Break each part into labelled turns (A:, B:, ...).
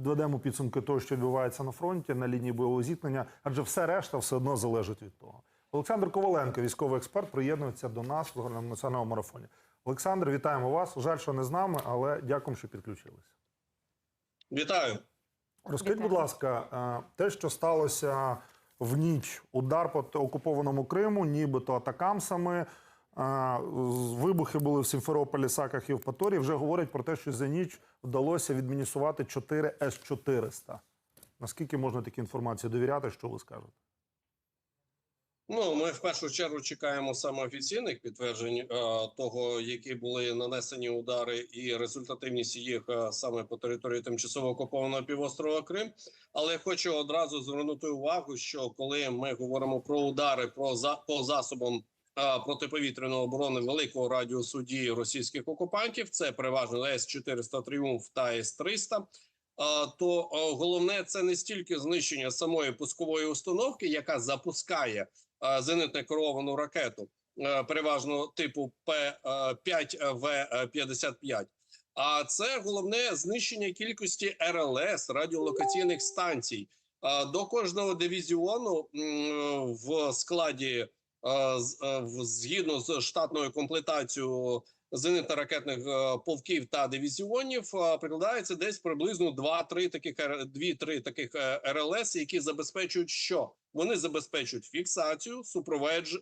A: підведемо підсумки того, що відбувається на фронті на лінії бойового зіткнення, адже все решта все одно залежить від того. Олександр Коваленко, військовий експерт, приєднується до нас в національному марафоні. Олександр, вітаємо вас. Жаль, що не з нами, але дякуємо, що підключилися.
B: Вітаю.
A: Розкажіть, будь ласка, е, те, що сталося в ніч, удар по окупованому Криму, нібито атакамсами. Вибухи були в Сімферополі, Саках і в Паторі. Вже говорять про те, що за ніч вдалося відмінісувати 4 С-400. Наскільки можна такі інформації довіряти, що ви скажете?
B: Ну ми в першу чергу чекаємо саме офіційних підтверджень е, того, які були нанесені удари, і результативність їх е, саме по території тимчасово окупованого півострова Крим. Але хочу одразу звернути увагу, що коли ми говоримо про удари про за по засобам протиповітряної оборони великого радіусу дії російських окупантів, це переважно С 400 Тріумф та С 300 то головне це не стільки знищення самої пускової установки, яка запускає зенитно керовану ракету, переважно типу П-5В-55, а це головне знищення кількості РЛС радіолокаційних станцій. До кожного дивізіону в складі згідно з штатною комплектацією зенитно-ракетних е, полків та дивізіонів е, прикладається десь приблизно 2-3 таких р- 2-3 таких е, РЛС, які забезпечують що вони забезпечують фіксацію,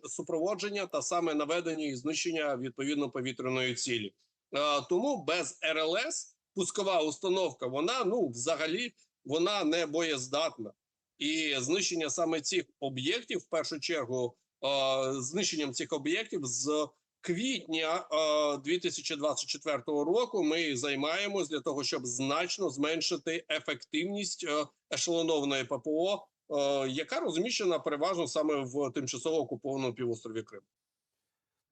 B: супроводження та саме наведення і знищення відповідно повітряної цілі. Е, Тому без РЛС пускова установка вона ну взагалі вона не боєздатна. І знищення саме цих об'єктів, в першу чергу, е, знищенням цих об'єктів з квітня е, 2024 року ми займаємось для того, щоб значно зменшити ефективність е, ешелонованої ППО, е, яка розміщена переважно саме в тимчасово окупованому півострові Крим.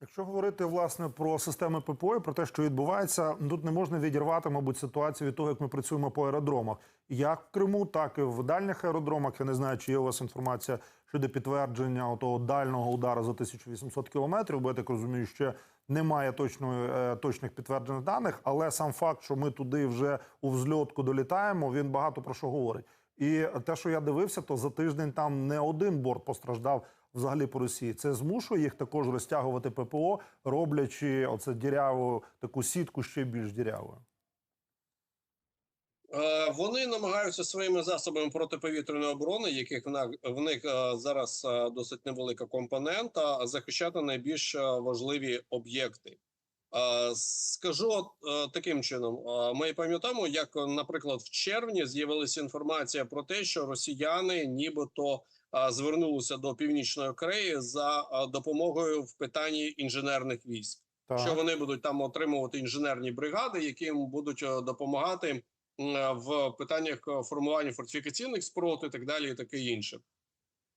A: Якщо говорити власне про системи ППО, про те, що відбувається, тут не можна відірвати, мабуть, ситуацію від того, як ми працюємо по аеродромах, як в Криму, так і в дальніх аеродромах. Я не знаю, чи є у вас інформація щодо підтвердження того дальнього удару за 1800 кілометрів, бо я так розумію, ще немає точної е, точних підтверджених даних. Але сам факт, що ми туди вже у взльотку долітаємо, він багато про що говорить. І те, що я дивився, то за тиждень там не один борт постраждав взагалі по Росії. Це змушує їх також розтягувати ППО, роблячи оце діряву таку сітку ще більш дірявою.
B: Е, Вони намагаються своїми засобами протиповітряної оборони, яких в них е, зараз е, досить невелика компонента, захищати найбільш важливі об'єкти. Скажу таким чином: ми пам'ятаємо, як, наприклад, в червні з'явилася інформація про те, що росіяни нібито е, звернулися до північної Кореї за е, допомогою в питанні інженерних військ
A: Так.
B: що вони будуть там отримувати інженерні бригади, які їм будуть е, допомагати в питаннях формування фортифікаційних споруд і так далі, і таке інше.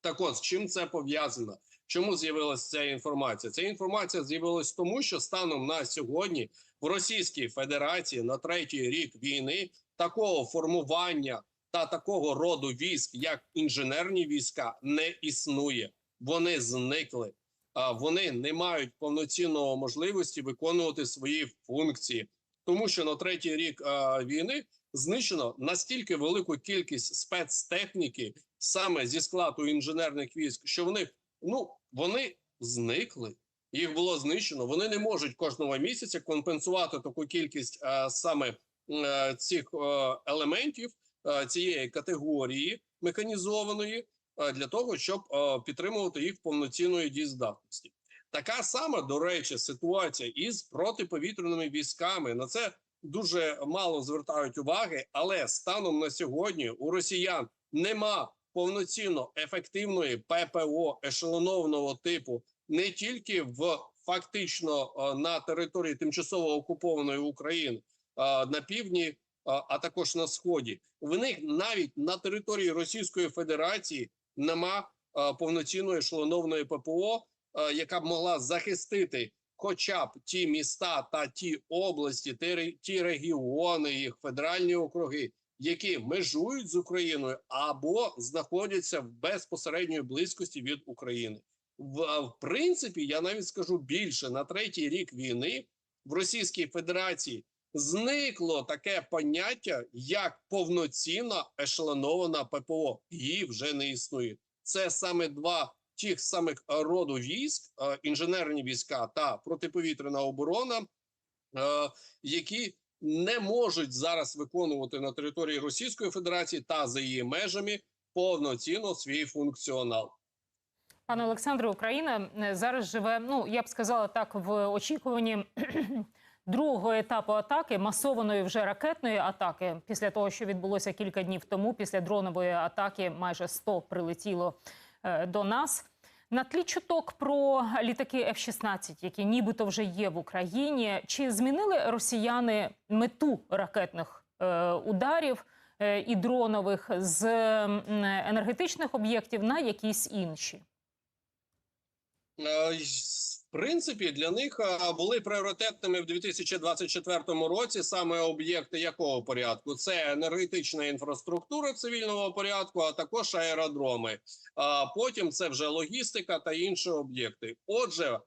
B: Так от з чим це пов'язано? Чому з'явилася ця інформація? Ця інформація з'явилась тому, що станом на сьогодні в Російській Федерації на третій рік війни такого формування та такого роду військ, як інженерні війська, не існує. Вони зникли а, вони не мають повноцінного можливості виконувати свої функції, тому що на третій рік війни знищено настільки велику кількість спецтехніки саме зі складу інженерних військ, що в них ну вони зникли. Їх було знищено. Вони не можуть кожного місяця компенсувати таку кількість саме е, цих е, елементів цієї категорії механізованої е, для того, щоб е, підтримувати їх повноцінної дієздатності. Така сама, до речі, ситуація із протиповітряними військами. На це дуже мало звертають уваги, але станом на сьогодні у росіян нема повноцінно ефективної ППО ешелонованого типу не тільки в фактично е, на території тимчасово окупованої України е, на півдні, е, а також на сході. В них навіть на території Російської Федерації нема повноцінної ешелонованої ППО, яка б могла захистити хоча б ті міста та ті області, ті, регіони, їх федеральні округи, які межують з Україною або знаходяться в безпосередньої близькості від України. В, в принципі, я навіть скажу більше на третій рік війни в Російській Федерації зникло таке поняття, як повноцінна ешелонована ППО. Її вже не існує. Це саме два тих самих роду військ, е, інженерні війська та протиповітряна оборона, е, які не можуть зараз виконувати на території Російської Федерації та за її межами повноцінно свій функціонал.
C: Пане Олександре, Україна е, зараз живе. Ну я б сказала так, в очікуванні другого етапу атаки, масованої вже ракетної атаки, після того, що відбулося кілька днів тому, після дронової атаки, майже 100 прилетіло е, до нас. На тлі чуток про літаки F-16, які нібито вже є в Україні, чи змінили росіяни мету ракетних е, ударів е, і дронових з енергетичних об'єктів на якісь інші?
B: Принципі, для них е, були пріоритетними в 2024 році саме об'єкти якого порядку? Це енергетична інфраструктура цивільного порядку, а також аеродроми. А потім це вже логістика та інші об'єкти. Отже, е,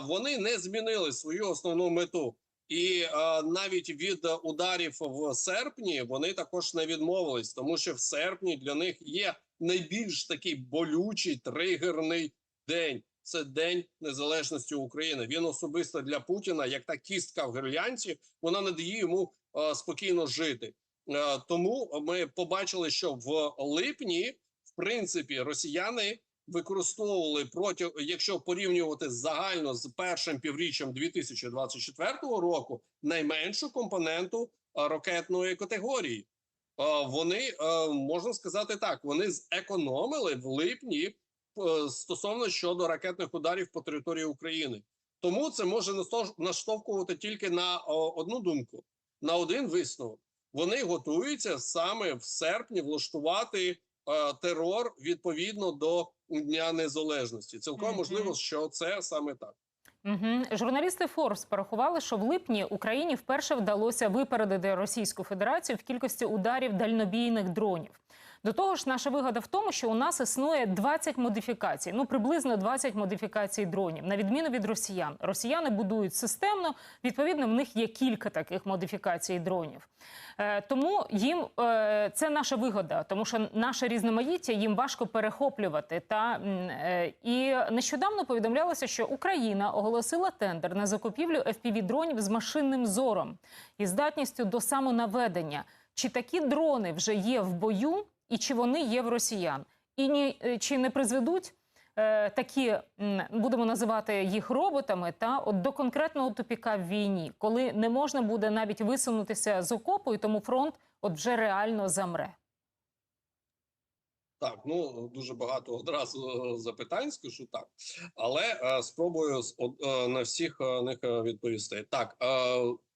B: вони не змінили свою основну мету. І е, навіть від ударів в серпні вони також не відмовились, тому що в серпні для них є найбільш такий болючий тригерний день. Це День Незалежності України. Він особисто для Путіна, як та кістка в гирлянці, вона не дає йому е, спокійно жити. Е, тому ми побачили, що в липні, в принципі, росіяни використовували проти, якщо порівнювати загально з першим півріччям 2024 року, найменшу компоненту е, ракетної категорії. Е, Вони е, можна сказати так, вони зекономили в липні стосовно щодо ракетних ударів по території України. Тому це може наштовхувати тільки на одну думку, на один висновок. Вони готуються саме в серпні влаштувати е, терор відповідно до Дня Незалежності. Цілком
C: Мгм.
B: можливо, що це саме так.
C: Угу. Журналісти Форбс порахували, що в липні Україні вперше вдалося випередити Російську Федерацію в кількості ударів дальнобійних дронів. До того ж, наша вигода в тому, що у нас існує 20 модифікацій, ну приблизно 20 модифікацій дронів, на відміну від росіян. Росіяни будують системно. Відповідно, в них є кілька таких модифікацій дронів. Е, тому їм е, це наша вигода, тому що наше різноманіття їм важко перехоплювати. Та е, і нещодавно повідомлялося, що Україна оголосила тендер на закупівлю fpv дронів з машинним зором і здатністю до самонаведення. Чи такі дрони вже є в бою, і чи вони є в росіян? І ні, е, чи не призведуть е, такі, будемо називати їх роботами, та от до конкретного тупіка в війні, коли не можна буде навіть висунутися з окопу, і тому фронт от вже реально замре.
B: Так, ну дуже багато одразу е, запитань, скажу так, але е, спробую е, на всіх е, них відповісти. Так, е,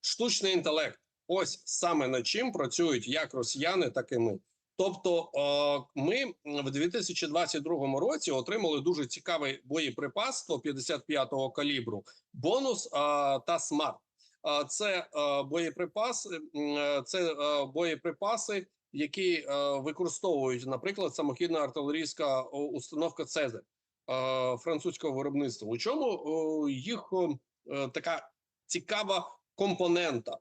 B: штучний інтелект. Ось саме над чим працюють як росіяни, так і ми. Тобто, е, ми в 2022 році отримали дуже цікавий боєприпас 155-го калібру, бонус е, та смарт. Е, Це боєприпаси, це боєприпаси які використовують, наприклад, самохідна артилерійська установка Цезарь е, французького виробництва. У чому їх така цікава компонента,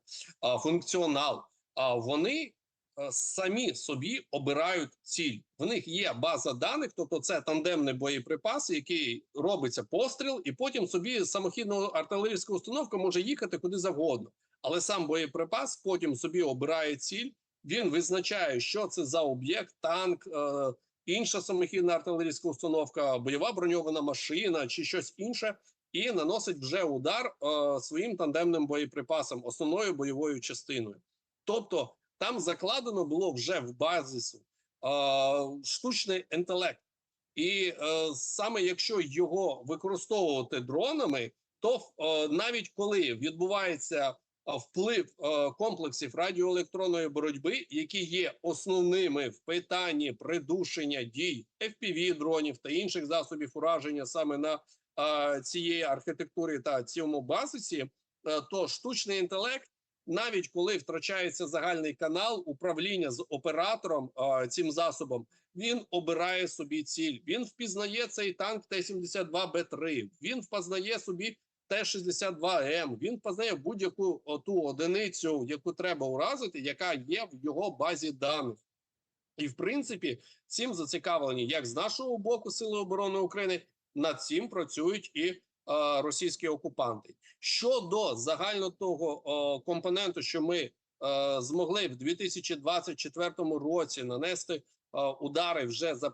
B: функціонал? А вони самі собі обирають ціль. В них є база даних, тобто це тандемний боєприпас, який робиться постріл, і потім собі самохідна артилерійська установка може їхати куди завгодно. Але сам боєприпас потім собі обирає ціль. Він визначає, що це за об'єкт, танк, е, інша самохідна артилерійська установка, бойова броньована машина чи щось інше, і наносить вже удар е, своїм тандемним боєприпасом, основною бойовою частиною. Тобто там закладено було вже в базису е, штучний інтелект, і е, саме якщо його використовувати дронами, то е, навіть коли відбувається вплив е, комплексів радіоелектронної боротьби, які є основними в питанні придушення дій fpv дронів та інших засобів ураження саме на е, цієї архітектурі та цьому базисі, е, то штучний інтелект, навіть коли втрачається загальний канал управління з оператором е, цим засобом, він обирає собі ціль. Він впізнає цей танк Т-72Б3, Він впізнає собі Т-62М. Він впізнає будь-яку ту одиницю, яку треба уразити, яка є в його базі даних. І в принципі, цим зацікавлені як з нашого боку Сили оборони України, над цим працюють і російські окупанти. Щодо загально того е, компоненту, що ми е, змогли в 2024 році нанести е, удари вже за е,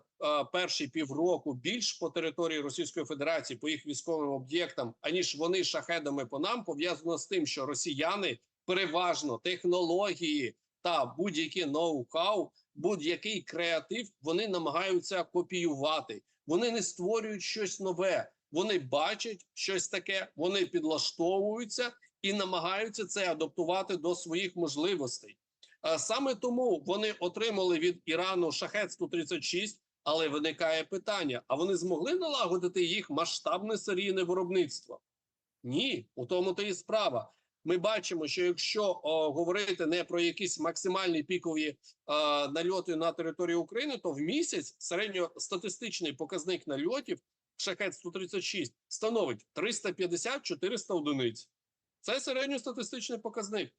B: перші півроку більш по території Російської Федерації по їх військовим об'єктам, аніж вони шахедами по нам, пов'язано з тим, що росіяни переважно технології та будь-які ноу-хау, будь-який креатив вони намагаються копіювати. Вони не створюють щось нове. Вони бачать щось таке, вони підлаштовуються і намагаються це адаптувати до своїх можливостей. Саме тому вони отримали від Ірану шахет 136 але виникає питання: а вони змогли налагодити їх масштабне серійне виробництво? Ні, у тому то і справа. Ми бачимо, що якщо о, говорити не про якісь максимальні пікові е, нальоти на територію України, то в місяць середньостатистичний показник нальотів шахет 136 становить 350-400 одиниць. Це середньостатистичний показник.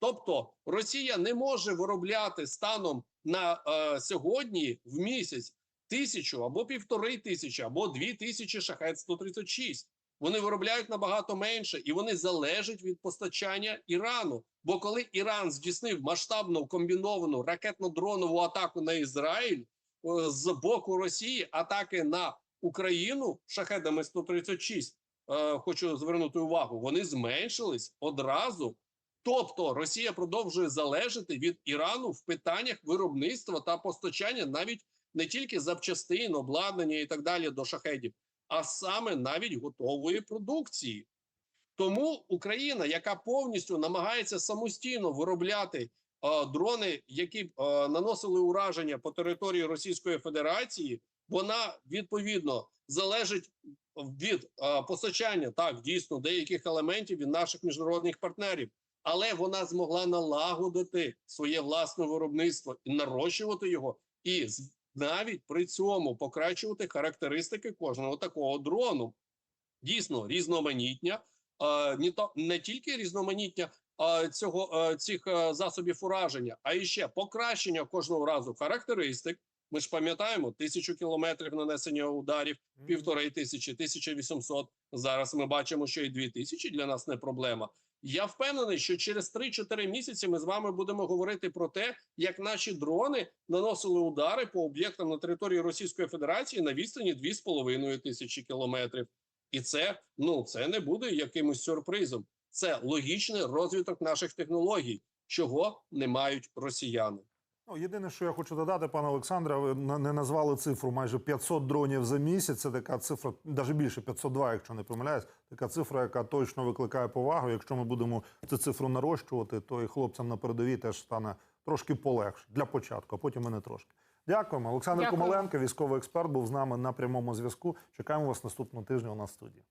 B: Тобто Росія не може виробляти станом на е, сьогодні в місяць тисячу або півтори тисячі, або дві тисячі шахет 136. Вони виробляють набагато менше, і вони залежать від постачання Ірану. Бо коли Іран здійснив масштабну комбіновану ракетно-дронову атаку на Ізраїль е, з боку Росії, атаки на Україну шахедами 136, е, хочу звернути увагу, вони зменшились одразу. Тобто Росія продовжує залежати від Ірану в питаннях виробництва та постачання навіть не тільки запчастин, обладнання і так далі до шахедів, а саме навіть готової продукції. Тому Україна, яка повністю намагається самостійно виробляти е, дрони, які е, наносили ураження по території Російської Федерації, вона відповідно залежить від е, постачання так дійсно деяких елементів від наших міжнародних партнерів, але вона змогла налагодити своє власне виробництво і нарощувати його, і навіть при цьому покращувати характеристики кожного такого дрону. Дійсно, різноманітня, не то не тільки різноманітня е, цього е, цих е, засобів ураження, а і ще покращення кожного разу характеристик. Ми ж пам'ятаємо тисячу кілометрів нанесення ударів, півтори тисячі, 1800. Зараз ми бачимо, що і дві тисячі для нас не проблема. Я впевнений, що через 3-4 місяці ми з вами будемо говорити про те, як наші дрони наносили удари по об'єктам на території Російської Федерації на відстані 2,5 тисячі кілометрів. І це ну це не буде якимось сюрпризом. Це логічний розвиток наших технологій, чого не мають росіяни.
A: Ну, єдине, що я хочу додати, пане Олександре, ви не назвали цифру майже 500 дронів за місяць. Це така цифра, навіть більше 502, якщо не помиляюсь. Така цифра, яка точно викликає повагу. Якщо ми будемо цю цифру нарощувати, то і хлопцям на передовій теж стане трошки полегше для початку, а потім і не трошки. Дякуємо. Олександр
C: Дякую.
A: Комаленко, військовий експерт, був з нами на прямому зв'язку. Чекаємо вас наступного тижня у нас в студії.